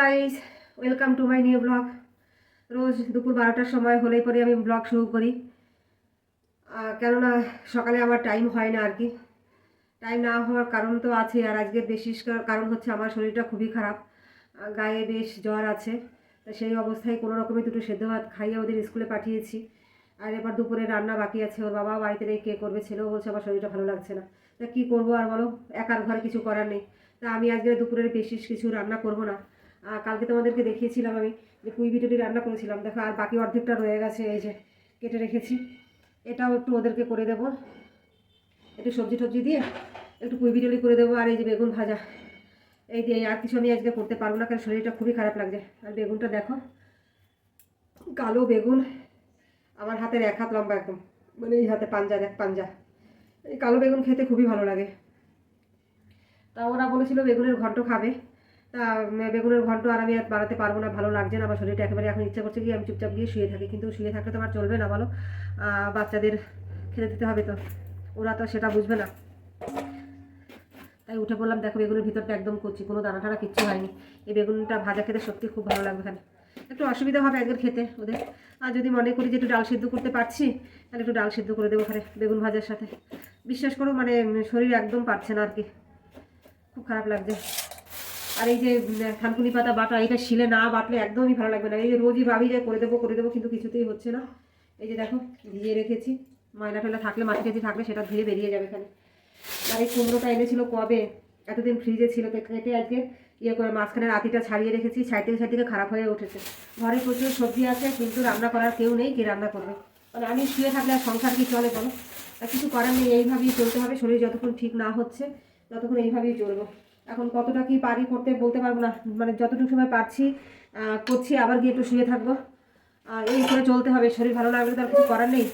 Guys welcome to my new blog রোজ দুপুর বারোটার সময় হলেই পরে আমি ব্লগ শুরু করি। কেননা সকালে আমার টাইম হয় না আর কি। টাইম না হওয়ার কারণ তো আছে আর আজকের কার- কারণ হচ্ছে আমার শরীরটা খুবই খারাপ। গায়ে বেশ জ্বর আছে। তা সেই অবস্থায় কোনো রকমে দুটো সেদ্ধ ভাত খাইয়ে ওদের স্কুলে পাঠিয়েছি। আর এবার দুপুরে রান্না বাকি আছে। ওর বাবা বাড়িতে নেই, কে করবে ছেলেও বলছে আমার শরীরটা ভালো লাগছে না। তা কী করব আর বলো? একার ঘরে কিছু করার নেই। তা আমি আজকে দুপুরের বিশেষ কিছু রান্না করব না। কালকে তোমাদেরকে দেখিয়েছিলাম আমি যে বিটুটি রান্না করেছিলাম। দেখো, আর বাকি অর্ধেকটা রয়ে গেছে, এই যে কেটে রেখেছি। এটাও একটু ওদেরকে করে দেবো। একটু সবজি টবজি দিয়ে একটু পুঁই বিটুলি করে দেবো আর এই যে বেগুন ভাজা। এই দিয়ে আর কিছু আমি আজকে করতে পারব না, কারণ শরীরটা খুবই খারাপ লাগছে। আর বেগুনটা দেখো, কালো বেগুন। আমার হাতের এক হাত লম্বা একদম মানে এই হাতে পাঞ্জা, দেখ, পাঞ্জা। এই কালো বেগুন খেতে খুবই ভালো লাগে। তা ওরা বলেছিল বেগুনের ঘন্ট খাবে। তা বেগুনের ঘন্ট আর আমি আর বানাতে পারব না, ভালো লাগছে না, আমার শরীরটা একেবারে এখন ইচ্ছা করছে কি আমি চুপচাপ গিয়ে শুয়ে থাকি, কিন্তু শুয়ে থাকলে তো আমার চলবে না বলো। বাচ্চাদের খেতে দিতে হবে তো, ওরা তো সেটা বুঝবে না। তাই উঠে পড়লাম দেখো বেগুনের ভিতরটা একদম করছি কোনো দানা টানা কিচ্ছু হয়নি। এই বেগুনটা ভাজা খেতে সত্যি খুব ভালো লাগবে এখানে একটু অসুবিধা হবে একদিন খেতে ওদের। আর যদি মনে করি যে একটু ডাল সিদ্ধ করতে পারছি, তাহলে একটু ডাল সিদ্ধ করে দেবো ওখানে বেগুন ভাজার সাথে। বিশ্বাস করো মানে শরীর একদম পারছে না আর কি। খুব খারাপ লাগছে। আর এই যে থানকুনি পাতা বাটা এটা শিলে না বাটলে একদমই ভালো লাগবে না। এই যে রোজই ভাবি যে করে দেবো করে দেবো, কিন্তু কিছুতেই হচ্ছে না। এই যে দেখো, ভিজিয়ে রেখেছি। ময়লা টয়লা থাকলে, মাটি টাটি থাকলে সেটা ধুয়ে বেরিয়ে যাবে এখানে। আর এই কুমড়োটা এনেছিল কবে? এতদিন ফ্রিজে ছিল কেটে আজকে ইয়ে করে মাঝখানে রাতিটা ছাড়িয়ে রেখেছি সাইড থেকে সাইড থেকে খারাপ হয়ে উঠেছে। ঘরে প্রচুর সবজি আছে, কিন্তু রান্না করার কেউ নেই, কে রান্না করবে? মানে আমি শুয়ে থাকলে আর সংসার কি চলে বলো? কিছু করার নেই, এইভাবেই চলতে হবে, শরীর যতক্ষণ ঠিক না হচ্ছে, ততক্ষণ এইভাবেই চলবো। এখন কতটা কি পারি করতে বলতে পারব না। মানে যতটুকু সময় পারছি করছি, আবার গিয়ে একটু শুয়ে থাকব। আর এই করে চলতে হবে, শরীর ভালো লাগলে তো আর কিছু করার নেই।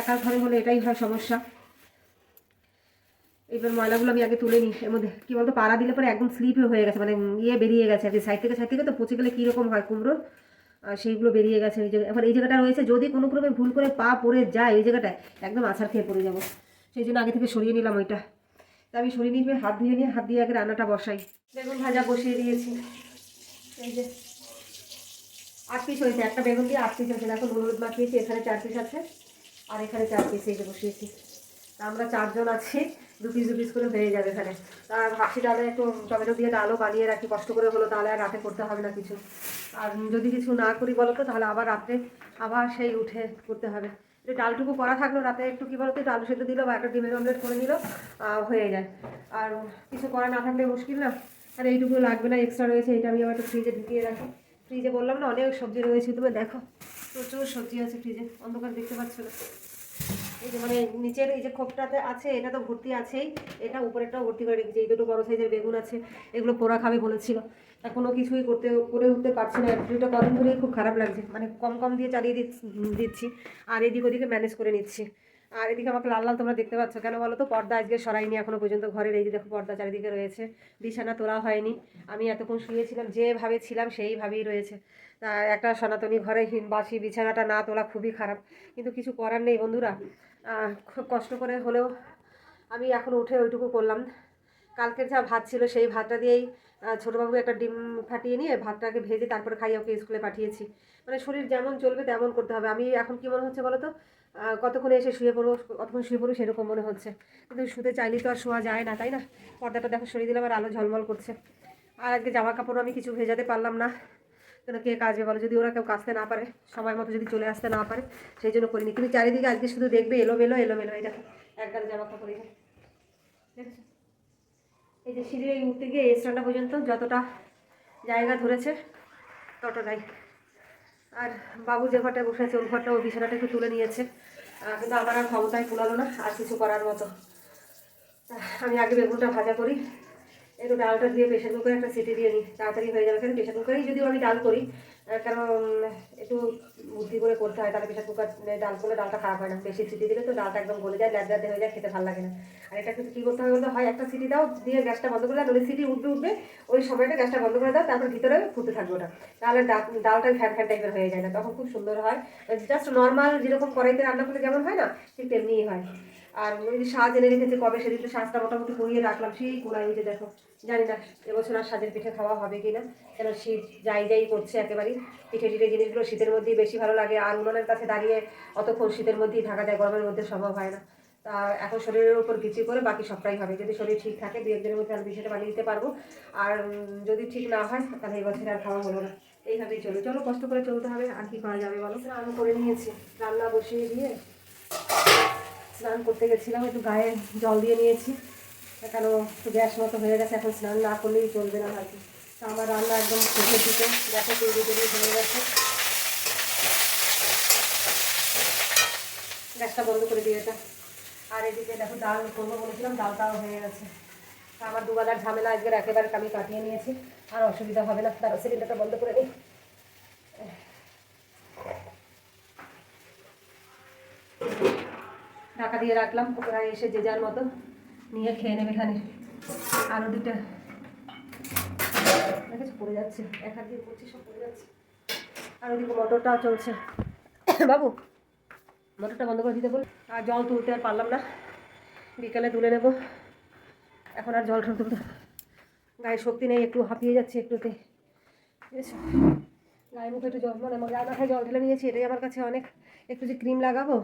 একা ঘরে হলে এটাই হয় সমস্যা। এবার ময়লাগুলো আমি আগে তুলে নিই, এর মধ্যে। কী বলতো, পাড়া দিলে পরে একদম স্লিপে হয়ে গেছে মানে ইয়ে বেরিয়ে গেছে আর কি। সাইড থেকে সাইড থেকে তো পচে গেলে কীরকম হয় কুমড়োর সেইগুলো বেরিয়ে গেছে এই জায়গায়। এখন এই জায়গাটা রয়েছে, যদি কোনো ক্রমে ভুল করে পা পড়ে যায় ওই জায়গাটায়, একদম আছাড় খেয়ে পড়ে যাব। সেই জন্য আগে থেকে সরিয়ে নিলাম ওইটা। তা আমি সরিয়ে নিয়ে হাত ধুয়ে নিয়ে হাত দিয়ে আগে রান্নাটা বসাই। বেগুন ভাজা বসিয়ে দিয়েছি। এই যে আট পিস হয়েছে, একটা বেগুন দিয়ে আট পিস হয়েছে। দেখো হলুদ মাখিয়েছি, এখানে চার পিস আছে। আর এখানে চার পিস এই যে বসিয়েছি। তা আমরা চারজন আছি, দু পিস দু পিস করে হয়ে যাবে এখানে। তা ভাবছি তাহলে একটু টমেটো দিয়ে ডালও বানিয়ে রাখি, কষ্ট করে হলো, তাহলে আর রাতে করতে হবে না কিছু। আর যদি কিছু না করি বলো তো, তাহলে আবার রাত্রে আবার সেই উঠে করতে হবে। এই ডালটুকু করা থাকল, রাতে একটু কী বলতো, ডাল সেদ্ধ দিল বা একটা ডিমের অমলেট করে নিল হয়ে যায়। আর কিছু করা না থাকলে মুশকিল না। আর এইটুকু লাগবে না এক্সট্রা রয়েছে, এটা আমি আবার ফ্রিজে ঢুকিয়ে রাখি। ফ্রিজে বললাম না, অনেক সবজি রয়েছে, তুমি দেখো। প্রচুর সবজি আছে ফ্রিজে অন্ধকার দেখতে পাচ্ছ না। এই যে মানে নিচের এই যে খোপটাতে আছে, এটা তো ভর্তি আছেই, এটা উপরেরটাও ভর্তি করে রেখেছি, এই দুটো বড় সাইজের বেগুন আছে, এগুলো পোড়া খাবে বলেছিল। কোনো কিছুই করতে, করে উঠতে পারছি না। দুটো কদিন ধরেই খুব খারাপ লাগছে। মানে কম কম দিয়ে চালিয়ে দিচ্ছি দিচ্ছি। আর এদিক ওদিকে ম্যানেজ করে নিচ্ছি। আর এদিকে আমাকে লাল লাল তোমরা দেখতে পাচ্ছ। কেন বলো তো? পর্দা আজকে সরাইনি এখনও পর্যন্ত ঘরের। এই দেখো পর্দা চারিদিকে রয়েছে। বিছানা তোলা হয়নি। আমি এতক্ষণ শুয়েছিলাম, যেভাবে ছিলাম সেইভাবেই রয়েছে। একটা সনাতনী ঘরে বাসি, বিছানাটা না তোলা খুবই খারাপ। কিন্তু কিছু করার নেই বন্ধুরা। খুব কষ্ট করে হলেও আমি এখন উঠে ওইটুকু করলাম। কালকের যা ভাত ছিল সেই ভাতটা দিয়েই আহ, ছোটোবাবু একটা ডিম ফাটিয়ে নিয়ে ভাতটাকে ভেজে তারপরে খাইয়ে ওকে স্কুলে পাঠিয়েছি। মানে শরীর যেমন চলবে তেমন করতে হবে। আমি এখন কি মনে হচ্ছে বলো তো কতক্ষণে এসে শুয়ে পড়ব কতক্ষণ শুয়ে পড়ব সেরকম মনে হচ্ছে। কিন্তু শুতে চাইলেই তো আর শোয়া যায় না তাই না? পর্দাটা দেখো সরিয়ে দিলাম আর আলো ঝলমল করছে। আর আজকে জামা কাপড় আমি কিছু ভেজাতে পারলাম না। কেন কে কাজে বলো? যদি ওরা কেউ কাচতে না পারে সময় মতো যদি চলে আসতে না পারে সেই জন্য করিনি। কিন্তু চারিদিকে আজকে শুধু দেখবে এলোমেলো এলোমেলো এই দেখো একগাল জামা কাপড়। দেখেছ? এই যে সিঁড়ি উঠতে গিয়ে এই পর্যন্ত যতটা জায়গা ধরেছে, ততটাই। আর বাবু যে ঘরটায় বসে আছে, ওই ঘরটা ওই বিছানাটা একটু তুলে নিয়েছে। কিন্তু আমার আর ক্ষমতায় কুলালো না, আর কিছু করার মতো। আমি আগে বেগুনটা ভাজা করি, একটু ডালটা দিয়ে প্রেশার কুকারে একটা সিটি দিয়ে নিই। তাড়াতাড়ি হয়ে যাবে কারণ প্রেশার কুকারেই যদিও আমি ডাল করি কারণ করে করতে হয়, তাহলে প্রেশার কুকার ডাল করলে ডালটা খারাপ হয় না। বেশি সিটি দিলে তো ডালটা একদম গলে যায় ল্যাদ হয়ে যায়, খেতে ভালো লাগে না। আর এটা কিন্তু কী করতে হবে বলতে, হয় একটা সিটি দাও, দিয়ে গ্যাসটা বন্ধ করে দাও, নইলে সিটি উঠবে উঠবে, ওই সময়টা গ্যাসটা বন্ধ করে দাও, তারপর ভিতরে ফুটতে থাকবে ওটা। তাহলে ডাল- ডালটা ফ্যান ফ্যান টাইপের হয়ে যায় না, তখন খুব সুন্দর হয়। জাস্ট নর্মাল যেরকম কড়াইতে রান্না করলে যেমন হয় না, ঠিক তেমনিই হয়। আর সাজ এনে রেখেছে কবে সেদিন তো সাজটা মোটামুটি করিয়ে রাখলাম, সেই কোনায় যে দেখো, জানি না এবছর আর সাজের পিঠে খাওয়া হবে কি না কেন শীত যাই যাই করছে একেবারেই, পিঠে টিঠে জিনিসগুলো শীতের মধ্যেই বেশি ভালো লাগে, আর উনুনের কাছে দাঁড়িয়ে অতক্ষণ শীতের মধ্যেই থাকা যায়, গরমের মধ্যে সম্ভব হয় না। তা এখন শরীরের উপর ভিত্তি করে বাকি সবটাই হবে, যদি শরীর ঠিক থাকে দু একদিনের মধ্যে আমি বিষয়টা বানিয়ে দিতে পারব, আর যদি ঠিক না হয়, তাহলে এই বছর আর খাওয়া হলো না, এইভাবেই চলো চলো কষ্ট করে চলতে হবে, আর কি করা যাবে বলো? স্নান করে নিয়েছি, রান্না বসিয়ে দিয়ে স্নান করতে গেছিলাম, একটু গায়ে জল দিয়ে নিয়েছি। কেন একটু গ্যাস মতো হয়ে গেছে, এখন স্নান না করলেই চলবে না আর কি। তা আমার রান্না একদম শেষে দিকে, দেখো তৈরি তৈরি হয়ে গেছে। গ্যাসটা বন্ধ করে দিয়ে এটা। আর এদিকে দেখো ডাল করব বলেছিলাম, ডালটাও হয়ে গেছে। আমার দুবেলার ঝামেলা আজকের একেবারে আমি কাটিয়ে নিয়েছি, আর অসুবিধা হবে না। তার সিলিন্ডারটা বন্ধ করে নিই ঢাকা দিয়ে রাখলাম, ওরা এসে যে যার মতো নিয়ে খেয়ে নেবে এখানে। আলু দুটো পড়ে যাচ্ছে, এক হাত দিয়ে করছি সব পড়ে যাচ্ছে। আর ওদিকে মোটরটাও চলছে। বাবু, মোটরটা বন্ধ করে দিতে বল। আর জল তুলতে আর পারলাম না। বিকালে তুলে নেব। এখন আর জল তুলতে গায়ে শক্তি নেই, একটু হাঁপিয়ে যাচ্ছে একটুতে। গায়ে মুখে একটু জল মানে গায়ে মাথায় জল ঢেলে নিয়েছি, এটাই আমার কাছে অনেক। একটু যে ক্রিম লাগাবো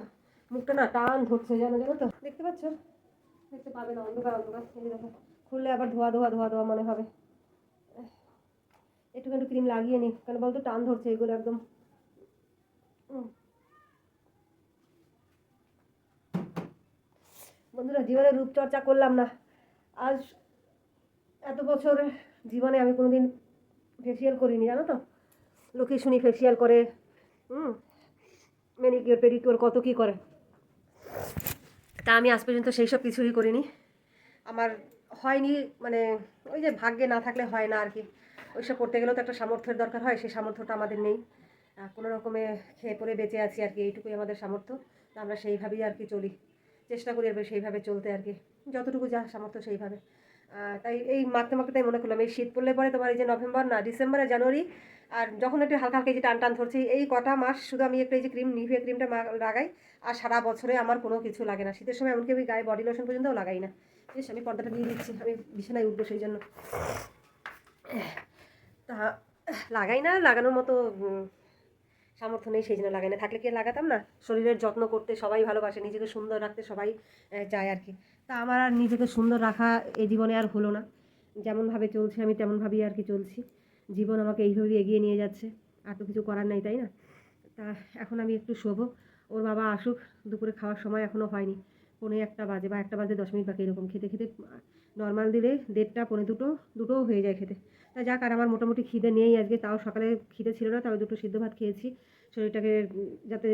মুখটা না টান ধরছে, জানো জানো তো? দেখতে পাচ্ছ? দেখতে পাবে না, অন্ধকার অন্ধকার। দেখো, খুললে আবার ধোয়া ধোয়া ধোয়া ধোয়া মনে হবে। একটু একটু ক্রিম লাগিয়ে নি, কেন বলতো টান ধরছে এগুলো একদম। বন্ধুরা, জীবনে রূপচর্চা করলাম না। আজ এত বছর জীবনে আমি কোনোদিন ফেসিয়াল করিনি, জানো তো? লোকে শুনি ফেসিয়াল করে হুম ম্যানিকিওর পেডিকিওর কত কী করে। তা আমি আজ পর্যন্ত সেই সব কিছুই করিনি। আমার হয়নি মানে ওই যে ভাগ্যে না থাকলে হয় না আর কি ওইসব করতে গেলেও তো একটা সামর্থ্যের দরকার হয়, সেই সামর্থ্যটা আমাদের নেই। কোনো রকমে খেয়ে পরে বেঁচে আছি আর কি এইটুকুই আমাদের সামর্থ্য। তা আমরা সেইভাবেই আর কি চলি। চেষ্টা করি আর সেইভাবে চলতে আর কি যতটুকু যা সামর্থ্য সেইভাবে। তাই এই মাখতে মাখতে তাই মনে করলাম, এই শীত পড়লে পরে তোমার এই যে নভেম্বর না, ডিসেম্বর আর জানুয়ারি আর যখন একটু হালকা হালকা যে টান টান ধরছে, এই কটা মাস শুধু আমি একটু এই যে ক্রিম নিভিয়া ক্রিমটা লাগাই, আর সারা বছরে আমার কোনো কিছু লাগে না। শীতের সময় এমনকি আমি গায়ে বডি লোশন পর্যন্তও লাগাই না। বেশ, আমি পর্দাটা দিয়ে দিচ্ছি আমি বিছানায় উঠবো সেই জন্য। তা, লাগাই না, লাগানোর মতো সামর্থ্য নেই সেই জন্য লাগাই না। থাকলে কি লাগাতাম না? শরীরের যত্ন করতে সবাই ভালোবাসে, নিজেকে সুন্দর রাখতে সবাই চায় আর কি। তা আমার আর নিজেকে সুন্দর রাখা এই জীবনে আর হলো না। যেমনভাবে চলছে, আমি তেমনভাবেই আর কি চলছি। জীবন আমাকে এইভাবেই এগিয়ে নিয়ে যাচ্ছে। আর তো কিছু করার নেই, তাই না? তা এখন আমি একটু শোবো। ওর বাবা আসুক, দুপুরে খাওয়ার সময় এখনও হয়নি। পৌনে একটা বাজে বা একটা বাজে দশ মিনিট বাকি এরকম খেতে খেতে। নর্মাল দিলে দেড়টা, পৌনে দুটো, দুটোও হয়ে যায় খেতে। তা যাক, আর আমার মোটামুটি খিদে নেই আজকে। তাও সকালে খিদে ছিল না তবে দুটো সিদ্ধ ভাত খেয়েছি। শরীরটাকে যাতে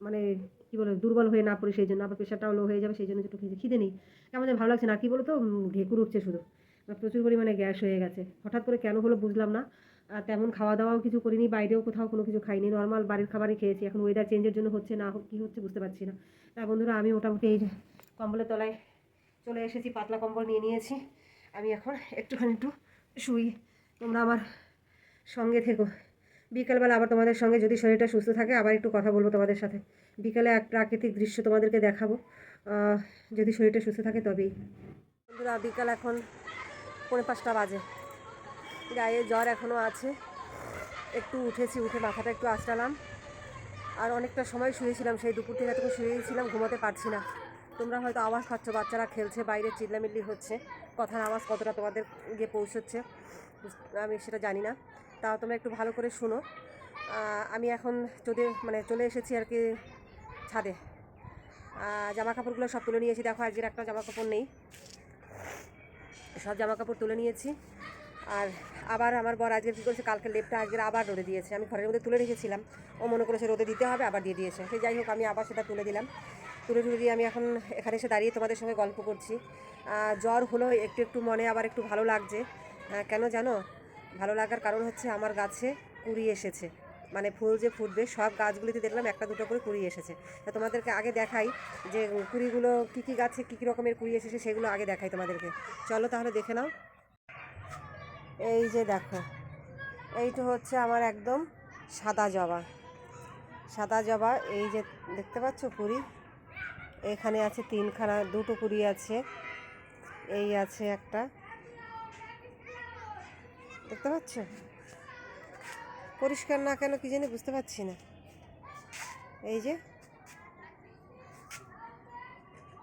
মানে কী বলে, দুর্বল হয়ে না পড়ে সেই জন্য। আবার প্রেশারটাও লো হয়ে যাবে, সেই জন্য দুটো খেয়েছি। খিদে নেই। যেন ভালো লাগছে না, কী বলো তো ঢেকুর উঠছে শুধু। প্রচুর পরিমাণে গ্যাস হয়ে গেছে। হঠাৎ করে কেন হলো বুঝলাম না। তেমন খাওয়া দাওয়াও কিছু করিনি, বাইরেও কোথাও কোনো কিছু খাইনি। নর্মাল বাড়ির খাবারই খেয়েছি। এখন ওয়েদার চেঞ্জের জন্য হচ্ছে না কী হচ্ছে বুঝতে পারছি না। তা বন্ধুরা, আমি মোটামুটি এই কম্বলের তলায় চলে এসেছি, পাতলা কম্বল নিয়ে নিয়েছি। আমি এখন একটুখানি একটু শুই। তোমরা আমার সঙ্গে থেকো। বিকেলবেলা আবার তোমাদের সঙ্গে যদি শরীরটা সুস্থ থাকে, আবার একটু কথা বলব তোমাদের সাথে। বিকেলে এক প্রাকৃতিক দৃশ্য তোমাদেরকে দেখাবো। যদি শরীরটা সুস্থ থাকে তবেই। বন্ধুরা, বিকাল এখন পৌনে পাঁচটা বাজে। গায়ে জ্বর এখনও আছে। একটু উঠেছি, উঠে মাথাটা একটু আঁচড়ালাম। আর অনেকটা সময় শুয়েছিলাম, সেই দুপুর থেকে এতক্ষণ শুয়েছিলাম, ঘুমাতে পারছি না। তোমরা হয়তো আওয়াজ খাচ্ছ বাচ্চারা খেলছে, বাইরে চিল্লামিল্লি হচ্ছে। কথার আওয়াজ কতটা তোমাদের গিয়ে পৌঁছচ্ছে, আমি সেটা জানি না। তাও তোমরা একটু ভালো করে শোনো। আমি এখন চলে মানে চলে এসেছি আর কি ছাদে। জামা কাপড়গুলো সব তুলে নিয়েছি। দেখো, আজকের একটা জামা কাপড় নেই। সব জামা কাপড় তুলে নিয়েছি। আর আবার আমার বর আজকে কী করেছে, কালকে লেপটা আজকে আবার রোদে দিয়েছে। আমি ঘরের মধ্যে তুলে রেখেছিলাম। ও মনে করেছে রোদে দিতে হবে, আবার দিয়ে দিয়েছে। সে যাই হোক, আমি আবার সেটা তুলে দিলাম। তুলে তুলে দিয়ে আমি এখন এখানে এসে দাঁড়িয়ে তোমাদের সঙ্গে গল্প করছি। জ্বর হলো একটু একটু মনে আবার একটু ভালো লাগছে। কেন জানো? ভালো লাগার কারণ হচ্ছে আমার গাছে কুড়ি এসেছে। মানে ফুল যে ফুটবে, সব গাছগুলিতে দেখলাম একটা দুটো করে কুড়ি এসেছে। তা তোমাদেরকে আগে দেখাই যে কুড়িগুলো কী কী গাছে কী কী রকমের কুড়ি এসেছে সেগুলো আগে দেখাই তোমাদেরকে। চলো তাহলে দেখে নাও। এই যে দেখো, এইটা হচ্ছে আমার একদম সাদা জবা। সাদা জবা, এই যে দেখতে পাচ্ছ কুড়ি? এখানে আছে তিনখানা, দুটো কুড়ি আছে। এই আছে একটা। দেখতে পাচ্ছ? পরিষ্কার না কেন কি জানি বুঝতে পারছি না। এই যে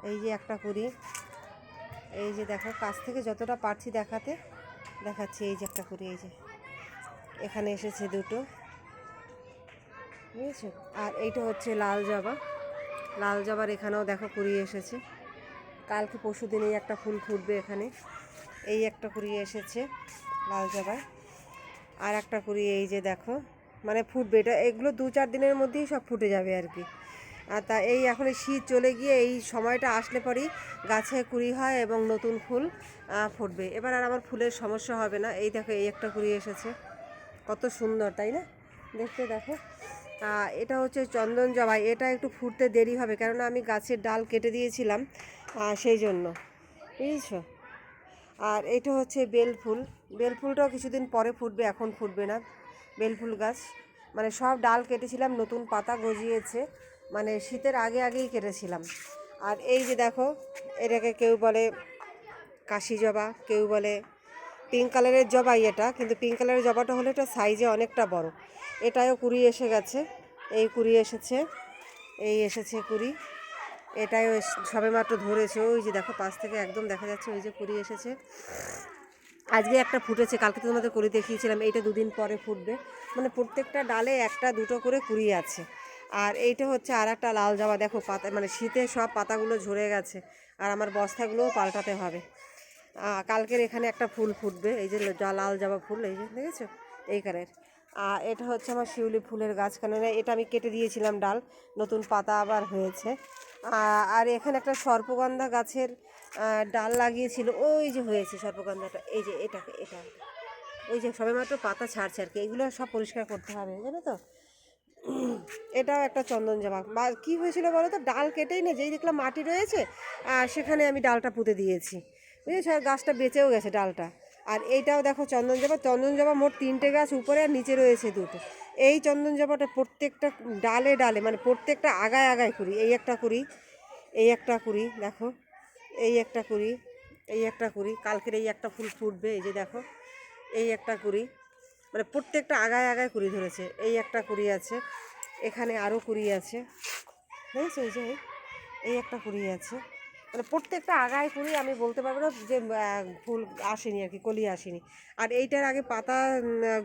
এই যে একটা কুড়ি। এই যে দেখো, কাছ থেকে যতটা পারছি দেখাতে, দেখাচ্ছি এই যে একটা কুড়ি, এই যে। এখানে এসেছে দুটো। বুঝেছ? আর এইটা হচ্ছে লাল জবা। লাল জবার এখানেও দেখো কুড়ি এসেছে। কালকে পরশু দিন এই একটা ফুল ফুটবে এখানে। এই একটা কুড়ি এসেছে লাল জবার। আর একটা কুড়ি এই যে দেখো মানে ফুটবে। এটা এগুলো দু চার দিনের মধ্যেই সব ফুটে যাবে আর কি। আর তা এই এখন শীত চলে গিয়ে এই সময়টা আসলে পরেই গাছে কুড়ি হয় এবং নতুন ফুল ফুটবে। এবার আর আমার ফুলের সমস্যা হবে না। এই দেখো, এই একটা কুড়ি এসেছে। কত সুন্দর, তাই না? দেখতে দেখো। এটা হচ্ছে চন্দন জবা এটা একটু ফুটতে দেরি হবে, কেননা আমি গাছের ডাল কেটে দিয়েছিলাম সেই জন্য। বুঝেছ? আর এটা হচ্ছে বেল ফুল বেল ফুলটাও কিছুদিন পরে ফুটবে, এখন ফুটবে না। বেল ফুল গাছ। মানে সব ডাল কেটেছিলাম, নতুন পাতা গজিয়েছে। মানে শীতের আগে আগেই কেটেছিলাম। আর এই যে দেখো, এটাকে কেউ বলে কাশি জবা, কেউ বলে পিঙ্ক কালারের জবাই এটা কিন্তু পিঙ্ক কালারের জবাটা হলে এটা সাইজে অনেকটা বড়। এটাও কুড়ি এসে গেছে। এই কুড়ি এসেছে, এই এসেছে কুড়ি। এটাও এস- সবেমাত্র ধরেছে। ওই যে দেখো, পাশ থেকে একদম দেখা যাচ্ছে ওই যে কুড়ি এসেছে। আজকে একটা ফুটেছে, কালকে তো তোমাদের কুড়ি দেখিয়েছিলাম, এইটা দুদিন পরে ফুটবে। মানে প্রত্যেকটা ডালে একটা, দুটো করে কুড়ি আছে। আর এইটা হচ্ছে আর একটা লাল জবা দেখো পাতা মানে শীতে সব পাতাগুলো ঝরে গেছে, আর আমার বস্তাগুলোও পাল্টাতে হবে। কালকের এখানে একটা ফুল ফুটবে, এই যে লাল জবা ফুল, এই যে, দেখেছ? এই কালারের। আর এটা হচ্ছে আমার শিউলি ফুলের গাছ কেননা এটা আমি কেটে দিয়েছিলাম ডাল, নতুন পাতা আবার হয়েছে। আর এখানে একটা সর্পগন্ধা গাছের ডাল লাগিয়েছিল। ওই যে হয়েছে সর্পগন্ধাটা। এই যে এটাকে এটা। ওই যে সবেমাত্র পাতা ছাড়ছে আর কি। এগুলো সব পরিষ্কার করতে হবে, জানো তো? এটাও একটা চন্দন জবা বা, কী হয়েছিল বলো তো? ডাল কেটেই না, যেই দেখলাম মাটি রয়েছে, আর সেখানে আমি ডালটা পুঁতে দিয়েছি। বুঝেছ? আর গাছটা বেঁচেও গেছে ডালটা। আর এইটাও দেখো চন্দন জবা। চন্দন জবা মোট তিনটে গাছ উপরে আর নিচে রয়েছে দুটো। এই চন্দন জবাটা প্রত্যেকটা ডালে ডালে মানে প্রত্যেকটা আগায় আগায় করি। এই একটা করি, এই একটা করি, দেখো। এই একটা করি, এই একটা করি। কালকের এই একটা ফুল ফুটবে, এই যে দেখো। এই একটা কুড়ি মানে প্রত্যেকটা আগায় আগায় কুড়ি ধরেছে। এই একটা কুড়ি আছে। এখানে আরও কুড়ি আছে। দেখেছ এই যে, এই একটা কুড়ি আছে। মানে প্রত্যেকটা আগায় কুড়ি আমি বলতে পারব না যে ফুল আসেনি আর কি কলি আসেনি। আর এইটার আগে পাতা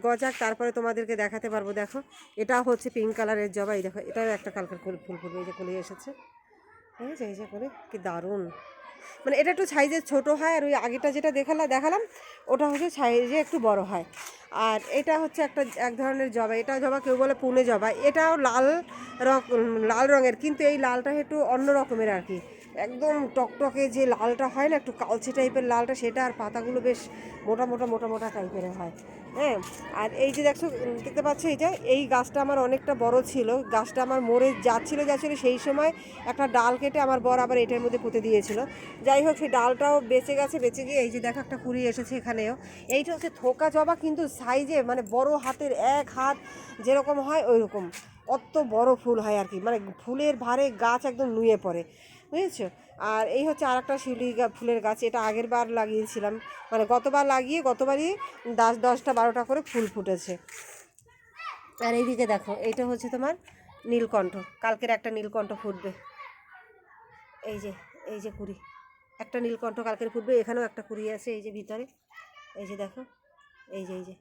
গজাক, তারপরে তোমাদেরকে দেখাতে পারব, দেখো। এটা হচ্ছে পিঙ্ক কালারের জবা, এই দেখো এটাও একটা কালকের ফুল ফুল এই যে কলি এসেছে। ঠিক আছে এই যে করে, কি দারুণ। মানে এটা একটু সাইজে ছোট হয়, আর ওই আগেটা যেটা দেখালাম দেখালাম, ওটা হচ্ছে সাইজে একটু বড় হয়। আর এটা হচ্ছে একটা, এক ধরনের জবা, এটা জবা কেউ বলে পুনে জবা, এটাও লাল রং লাল রঙের, কিন্তু এই লালটা একটু অন্য রকমের আর কি। একদম টকটকে যে লালটা হয় না, একটু কালচে টাইপের লালটা, সেটা আর পাতাগুলো বেশ মোটা মোটা মোটা মোটা টাইপের হয়। হ্যাঁ? আর এই যে দেখছ দেখতে পাচ্ছ এইটা এই গাছটা আমার অনেকটা বড় ছিল। গাছটা আমার মরে যাচ্ছিল যাচ্ছিল সেই সময় একটা ডাল কেটে আমার বর আবার এটার মধ্যে পুঁতে দিয়েছিল। যাই হোক, সেই ডালটাও বেঁচে গেছে, বেঁচে গিয়ে এই যে দেখো একটা কুড়ি এসেছে এখানেও। এইটা হচ্ছে থোকা জবা, কিন্তু সাইজে মানে বড় হাতের এক হাত যেরকম হয় ওই রকম অত বড় ফুল হয় আর কি। মানে ফুলের ভারে গাছ একদম নুয়ে পড়ে। বুঝেছ? আর এই হচ্ছে আর একটা শিউলি ফুলের গাছ, এটা আগের বার লাগিয়েছিলাম। মানে গতবার লাগিয়ে, গতবারই দশ, দশটা, বারোটা করে ফুল ফুটেছে। আর এইদিকে দেখো, এইটা হচ্ছে তোমার নীলকণ্ঠ। কালকের একটা নীলকণ্ঠ ফুটবে। এই যে এই যে কুড়ি। একটা নীলকণ্ঠ কালকের ফুটবে, এখানেও একটা কুড়ি আছে, এই যে ভিতরে। এই যে দেখো, এই যে এই যে।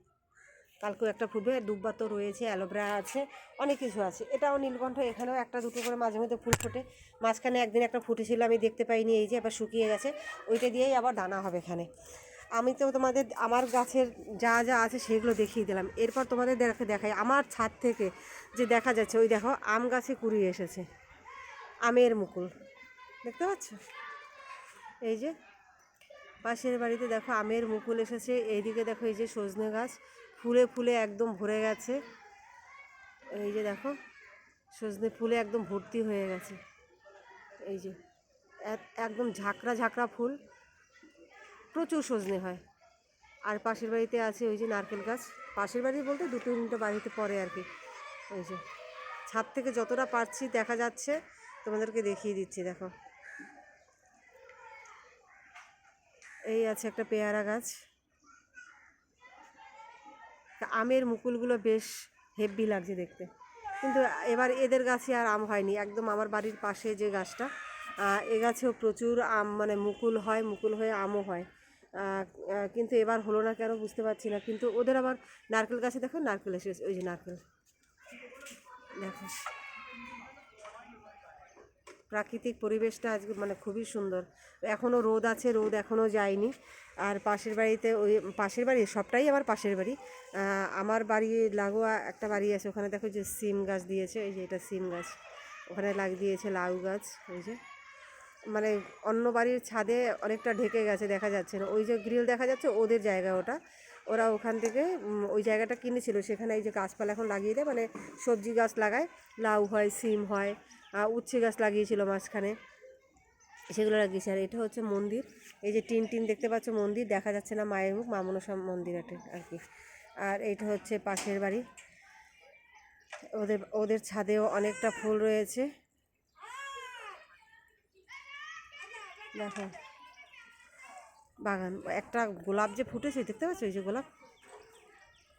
কালকেও একটা ফুটবে, দুব্বা তো রয়েছে, অ্যালোভেরা আছে, অনেক কিছু আছে। এটাও নীলকণ্ঠ, এখানেও একটা, দুটো করে মাঝে মধ্যে ফুল ফোটে। মাঝখানে একদিন একটা ফুটেছিল, আমি দেখতে পাইনি, এই যে আবার শুকিয়ে গেছে, ওইটা দিয়েই আবার দানা হবে এখানে। আমি তো তোমাদের, আমার গাছের যা যা আছে সেগুলো দেখিয়ে দিলাম। এরপর তোমাদের দেখে, দেখাই, আমার ছাদ থেকে যে দেখা যাচ্ছে, ওই দেখো, আম গাছে কুড়ি এসেছে, আমের মুকুল। দেখতে পাচ্ছ? এই যে, পাশের বাড়িতে দেখো, আমের মুকুল এসেছে, এইদিকে দেখো, এই যে সজনে গাছ ফুলে ফুলে একদম ভরে গেছে। এই যে দেখো, সজনে ফুলে একদম ভর্তি হয়ে গেছে। এই যে, এক- একদম ঝাঁকড়া ঝাঁকড়া ফুল। প্রচুর সজনে হয়। আর পাশের বাড়িতে আছে ওই যে নারকেল গাছ। পাশের বাড়ি বলতে দুটো তিনটে বাড়িতে পড়ে আর কি। ওই যে, ছাদ থেকে যতটা পারছি দেখা যাচ্ছে, তোমাদেরকে দেখিয়ে দিচ্ছি, দেখো। এই আছে একটা পেয়ারা গাছ। আমের মুকুলগুলো বেশ হেভি লাগছে দেখতে। কিন্তু এবার এদের গাছে আর আম হয়নি। একদম আমার বাড়ির পাশে যে গাছটা এ গাছেও প্রচুর আম মানে মুকুল হয়, মুকুল হয়ে আমও হয়। কিন্তু এবার হলো না কেন বুঝতে পারছি না। কিন্তু ওদের আবার নারকেল গাছে দেখো, নারকেল এসে ওই যে নারকেল। দেখো। প্রাকৃতিক পরিবেশটা আজকে মানে খুবই সুন্দর। এখনও রোদ আছে, রোদ এখনও যায়নি। আর পাশের বাড়িতে ওই পাশের বাড়ি, সবটাই আমার পাশের বাড়ি। আমার বাড়ি লাগোয়া একটা বাড়ি আছে, ওখানে দেখো যে সিম গাছ দিয়েছে, এই যে এটা সিম গাছ। ওখানে লাগ দিয়েছে লাউ গাছ ওই যে। মানে অন্য বাড়ির ছাদে অনেকটা ঢেকে গেছে, দেখা যাচ্ছে না। ওই যে গ্রিল দেখা যাচ্ছে, ওদের জায়গা ওটা। ওরা ওখান থেকে ওই জায়গাটা কিনেছিল, সেখানে এই যে গাছপালা এখন লাগিয়ে দেয় মানে সবজি গাছ লাগায়। লাউ হয়, সিম হয় উচ্ছে গাছ লাগিয়েছিল মাঝখানে। সেগুলো লাগিয়েছে। আর এটা হচ্ছে মন্দির। এই যে টিন টিন দেখতে পাচ্ছ মন্দির, দেখা যাচ্ছে না মায়ের মুখ মা মনসা মন্দির আর কি। আর এটা হচ্ছে পাশের বাড়ি। ওদের ওদের ছাদেও অনেকটা ফুল রয়েছে। দেখো। বাগান, একটা গোলাপ যে ফুটেছে, দেখতে পাচ্ছ এই যে গোলাপ?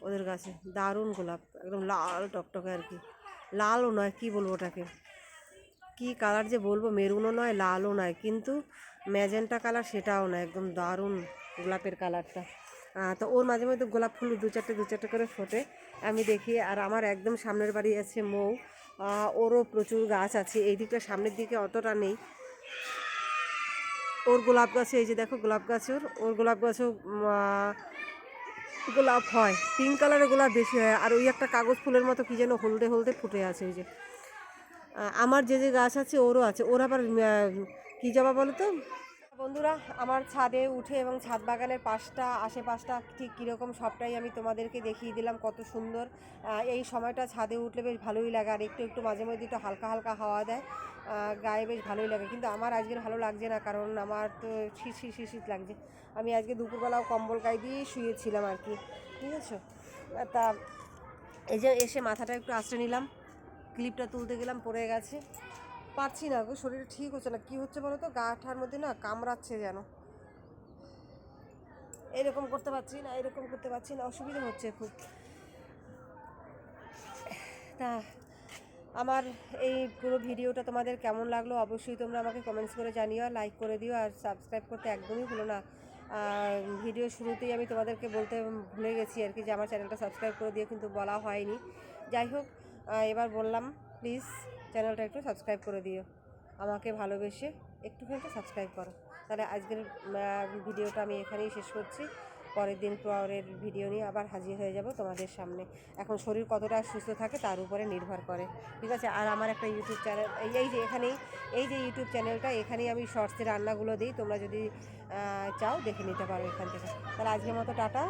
ওদের গাছে, দারুণ গোলাপ, একদম লাল টকটকে আর কি। লালও নয়, কী বলব ওটাকে? কি কালার যে বলব? মেরুনও নয়, লালও নয়, কিন্তু ম্যাজেন্টা কালার সেটাও নয়, একদম দারুণ গোলাপের কালারটা তো ওর মাঝে মধ্যে গোলাপ ফুল দু চারটে দু চারটে করে ফোটে। আমি দেখি, আর আমার একদম সামনের বাড়ি আছে মৌ। ওরও প্রচুর গাছ আছে, এই দিকটা সামনের দিকে অতটা নেই। ওর গোলাপ গাছে, এই যে দেখো গোলাপ গাছ ওর গোলাপ গাছেও গোলাপ হয়। পিঙ্ক কালারের গোলাপ বেশি হয়, আর ওই একটা কাগজ ফুলের মতো কি যেন হলদে হলদে ফুটে আছে, ওই যে। আমার যে যে গাছ আছে ওরও আছে। ওর আবার কী জবা বলো তো বন্ধুরা, আমার ছাদে উঠে এবং ছাদ বাগানের পাশটা, আশেপাশটা ঠিক কীরকম সবটাই আমি তোমাদেরকে দেখিয়ে দিলাম কত সুন্দর। এই সময়টা ছাদে উঠলে বেশ ভালোই লাগে আর একটু একটু মাঝে মধ্যে একটু হালকা হালকা হাওয়া দেয়। গায়ে বেশ ভালোই লাগে। কিন্তু আমার আজকের ভালো লাগছে না কারণ আমার তো শীত শীত শীত লাগছে। আমি আজকে দুপুরবেলাও কম্বল গায়ে দিয়ে শুয়েছিলাম আর কি। ঠিক আছে? তা, এই যে এসে মাথাটা একটু আশ্রয় নিলাম। ক্লিপটা তুলতে গেলাম, পড়ে গেছে। পারছি না গো শরীর ঠিক হচ্ছে না। কি হচ্ছে বলো তো? গা ঠার মধ্যে না কামড়াচ্ছে যেন। এরকম করতে পারছি না, এরকম করতে পারছি না, অসুবিধা হচ্ছে খুব। তা, আমার এই পুরো ভিডিওটা তোমাদের কেমন লাগল অবশ্যই তোমরা আমাকে কমেন্টস করে জানিও লাইক করে দিও আর সাবস্ক্রাইব করতে একদমই ভুলো না। ভিডিও শুরুতেই আমি তোমাদেরকে বলতে ভুলে গেছি আর কি যে আমার চ্যানেলটা সাবস্ক্রাইব করে দিও, কিন্তু বলা হয়নি। যাই হোক এবার বললাম প্লিজ চ্যানেলটা একটু সাবস্ক্রাইব করে দিও। আমাকে ভালোবেসে একটুখানি সাবস্ক্রাইব করো। তাহলে আজকের ভিডিওটা আমি এখানেই শেষ করছি। পরের দিন পরের ভিডিও নিয়ে আবার হাজির হয়ে যাব তোমাদের সামনে। এখন শরীর কতটা সুস্থ থাকে তার উপরে নির্ভর করে। ঠিক আছে? আর আমার একটা ইউটিউব চ্যানেল এই যে এখানেই, এই যে ইউটিউব চ্যানেলটা এখানেই আমি শর্টসে রান্নাগুলো দিই। তোমরা যদি চাও দেখে নিতে পারো এখান থেকে। তাহলে আজকের মতো টাটা।